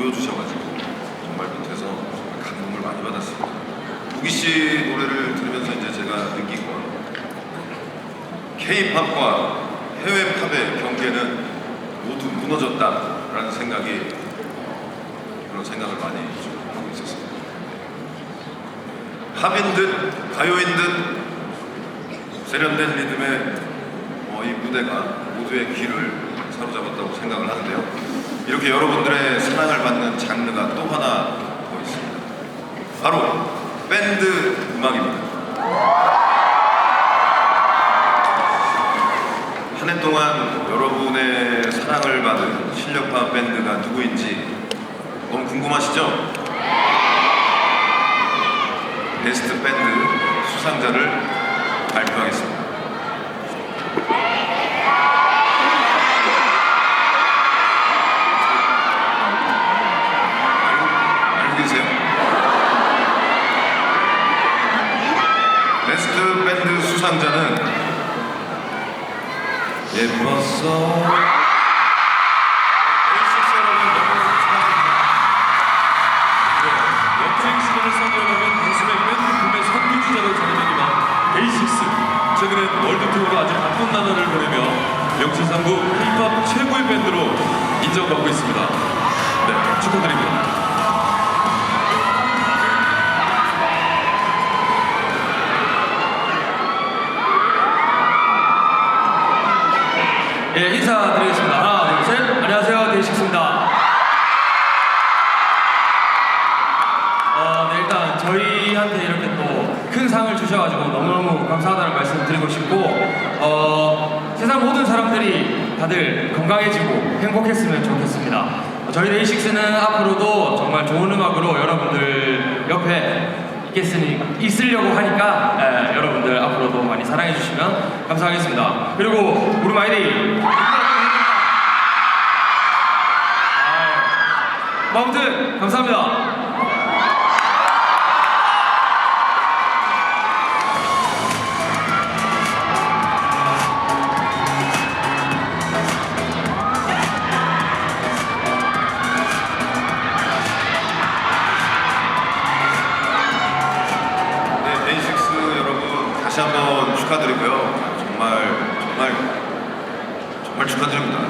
보여주셔가지고 정말 밑에서 정말 감동을 많이 받았습니다. 우기 씨 노래를 들으면서 이제 제가 느낀 건 K-팝과 해외 팝의 경계는 모두 무너졌다라는 생각이 그런 생각을 많이 좀 하고 있었습니다. 팝인 듯 가요인 듯 세련된 리듬의 어, 이 무대가 모두의 귀를 사로잡았다고 생각을 하는데요. 이렇게 여러분들의 사랑을 받는 장르가 또 하나 더 있습니다. 바로 밴드 음악입니다. 한 해 동안 여러분의 사랑을 받은 실력파 밴드가 누구인지 너무 궁금하시죠? 베스트 밴드 수상자를 발표하겠습니다. 알고, 알고 계세요? 베스트 밴드 수상자는 예뻤어. 베이식스 여러분 너무 축하드립니다. 역주행 시간을 써내려면 단숨에는 국내 선두주자 로 자리매김한 데이식스 최근엔 월드 투어로 아주 바쁜 나날을 보내며 명실상부 힙합 최고의 밴드로 인정받고 있습니다. 네, 축하드립니다. 예, 인사드리겠습니다. 하나, 둘, 셋. 안녕하세요. 데이식스입니다. 어, 네, 일단 저희한테 이렇게 또 큰 상을 주셔가지고 너무너무 감사하다는 말씀 드리고 싶고, 어, 세상 모든 사람들이 다들 건강해지고 행복했으면 좋겠습니다. 어, 저희 데이식스는 앞으로도 정말 좋은 음악으로 여러분들 옆에 있겠으니, 있으려고 하니까, 예, 여러분들 앞으로도 많이 사랑해 주시면 감사하겠습니다. 그리고 우리 마이데이. 아, 뭐 아무튼 감사합니다. 다시 한번 축하드리고요. 정말 정말 정말 축하드립니다.